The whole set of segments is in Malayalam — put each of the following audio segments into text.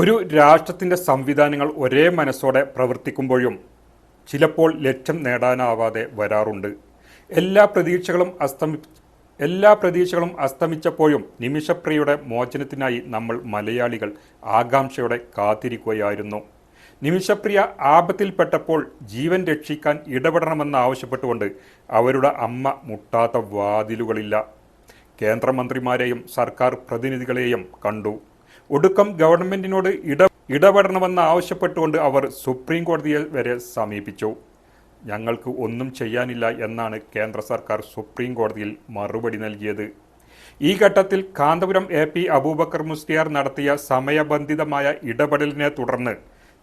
ഒരു രാഷ്ട്രത്തിന്റെ സംവിധാനങ്ങൾ ഒരേ മനസ്സോടെ പ്രവർത്തിക്കുമ്പോഴും ചിലപ്പോൾ ലക്ഷ്യം നേടാനാവാതെ വരാറുണ്ട്. എല്ലാ പ്രതീക്ഷകളും അസ്തമി എല്ലാ പ്രതീക്ഷകളും അസ്തമിച്ചപ്പോഴും നിമിഷപ്രിയയുടെ മോചനത്തിനായി നമ്മൾ മലയാളികൾ ആകാംക്ഷയോടെ കാത്തിരിക്കുകയായിരുന്നു. നിമിഷപ്രിയ ആപത്തിൽപ്പെട്ടപ്പോൾ ജീവൻ രക്ഷിക്കാൻ ഇടപെടണമെന്ന് ആവശ്യപ്പെട്ടുകൊണ്ട് അവരുടെ അമ്മ മുട്ടാത്ത വാതിലുകളില്ല. കേന്ദ്രമന്ത്രിമാരെയും സർക്കാർ പ്രതിനിധികളെയും കണ്ടു. ഒടുക്കം ഗവൺമെന്റിനോട് ഇട ഇടപെടണമെന്ന് ആവശ്യപ്പെട്ടുകൊണ്ട് അവർ സുപ്രീം കോടതിയെ വരെ സമീപിച്ചു. ഞങ്ങൾക്ക് ഒന്നും ചെയ്യാനില്ല എന്നാണ് കേന്ദ്ര സർക്കാർ സുപ്രീം കോടതിയിൽ മറുപടി നൽകിയത്. ഈ ഘട്ടത്തിൽ കാന്തപുരം എ പി അബൂബക്കർ മുസ്ലിയാർ നടത്തിയ സമയബന്ധിതമായ ഇടപെടലിനെ തുടർന്ന്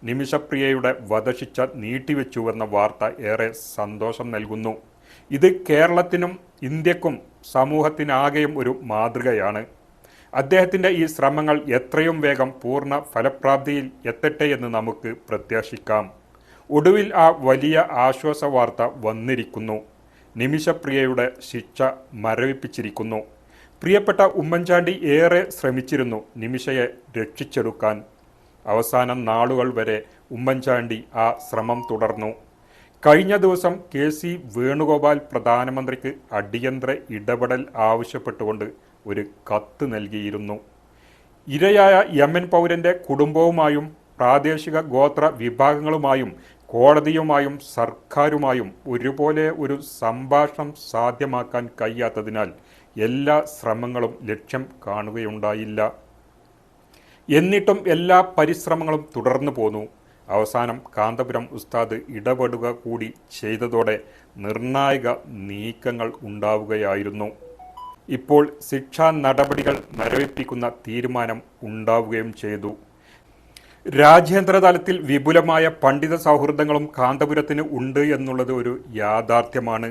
നിമിഷപ്രിയയുടെ വധശിക്ഷ നീട്ടിവെച്ചുവെന്ന വാർത്ത ഏറെ സന്തോഷം നൽകുന്നു. ഇത് കേരളത്തിനും ഇന്ത്യക്കും സമൂഹത്തിനാകെയും ഒരു മാതൃകയാണ്. അദ്ദേഹത്തിന്റെ ഈ ശ്രമങ്ങൾ എത്രയും വേഗം പൂർണ ഫലപ്രാപ്തിയിൽ എത്തട്ടെ എന്ന് നമുക്ക് പ്രത്യാശിക്കാം. ഒടുവിൽ ആ വലിയ ആശ്വാസ വാർത്ത വന്നിരിക്കുന്നു. നിമിഷപ്രിയയുടെ ശിക്ഷ മരവിപ്പിച്ചിരിക്കുന്നു. പ്രിയപ്പെട്ട ഉമ്മൻചാണ്ടി ഏറെ ശ്രമിച്ചിരുന്നു നിമിഷയെ രക്ഷിച്ചെടുക്കാൻ. അവസാന നാളുകൾ വരെ ഉമ്മൻചാണ്ടി ആ ശ്രമം തുടർന്നു. കഴിഞ്ഞ ദിവസം കെ സി വേണുഗോപാൽ പ്രധാനമന്ത്രിക്ക് അടിയന്തര ഇടപെടൽ ആവശ്യപ്പെട്ടുകൊണ്ട് ഒരു കത്ത് നൽകിയിരുന്നു. ഇരയായ യമൻ പൗരന്റെ കുടുംബവുമായും പ്രാദേശിക ഗോത്ര വിഭാഗങ്ങളുമായും കോടതിയുമായും സർക്കാരുമായും ഒരുപോലെ ഒരു സംഭാഷണം സാധ്യമാക്കാൻ കഴിയാത്തതിനാൽ എല്ലാ ശ്രമങ്ങളും ലക്ഷ്യം കാണുകയുണ്ടായില്ല. എന്നിട്ടും എല്ലാ പരിശ്രമങ്ങളും തുടർന്നു പോന്നു. അവസാനം കാന്തപുരം ഉസ്താദ് ഇടപെടുക കൂടി ചെയ്തതോടെ നിർണായക നീക്കങ്ങൾ ഉണ്ടാവുകയായിരുന്നു. ഇപ്പോൾ ശിക്ഷാ നടപടികൾ മരവിപ്പിക്കുന്ന തീരുമാനം ഉണ്ടാവുകയും ചെയ്തു. രാജ്യാന്തര തലത്തിൽ വിപുലമായ പണ്ഡിത സൗഹൃദങ്ങളും കാന്തപുരത്തിന് ഉണ്ട് എന്നുള്ളത് ഒരു യാഥാർത്ഥ്യമാണ്.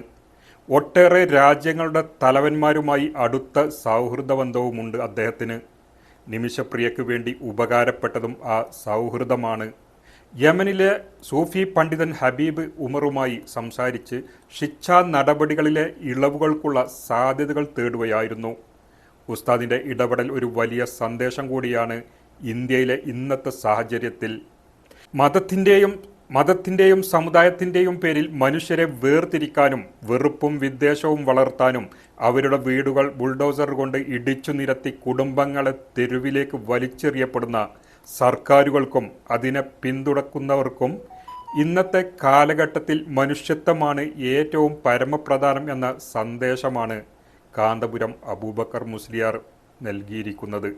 ഒട്ടേറെ രാജ്യങ്ങളുടെ തലവന്മാരുമായി അടുത്ത സൗഹൃദ ബന്ധവുമുണ്ട് അദ്ദേഹത്തിന്. നിമിഷപ്രിയയ്ക്ക് വേണ്ടി ഉപകാരപ്പെട്ടതും ആ സൗഹൃദമാണ്. യമനിലെ സൂഫി പണ്ഡിതൻ ഹബീബ് ഉമറുമായി സംസാരിച്ച് ശിക്ഷാ നടപടികളിലെ ഇളവുകൾക്കുള്ള സാധ്യതകൾ തേടുകയായിരുന്നു. ഉസ്താദിന്റെ ഇടപെടൽ ഒരു വലിയ സന്ദേശം കൂടിയാണ് ഇന്ത്യയിലെ ഇന്നത്തെ സാഹചര്യത്തിൽ. മതത്തിന്റെയും മതത്തിന്റെയും സമുദായത്തിന്റെയും പേരിൽ മനുഷ്യരെ വേർതിരിക്കാനും വെറുപ്പും വിദ്വേഷവും വളർത്താനും അവരുടെ വീടുകൾ ബുൾഡോസർ കൊണ്ട് ഇടിച്ചു നിരത്തി കുടുംബങ്ങളെ തെരുവിലേക്ക് വലിച്ചെറിയപ്പെടുന്ന സർക്കാരുകൾക്കും അതിനെ പിന്തുണക്കുന്നവർക്കും ഇന്നത്തെ കാലഘട്ടത്തിൽ മനുഷ്യത്വമാണ് ഏറ്റവും പരമപ്രധാനം എന്ന സന്ദേശമാണ് കാന്തപുരം അബൂബക്കർ മുസ്ലിയാർ നൽകിയിരിക്കുന്നത്.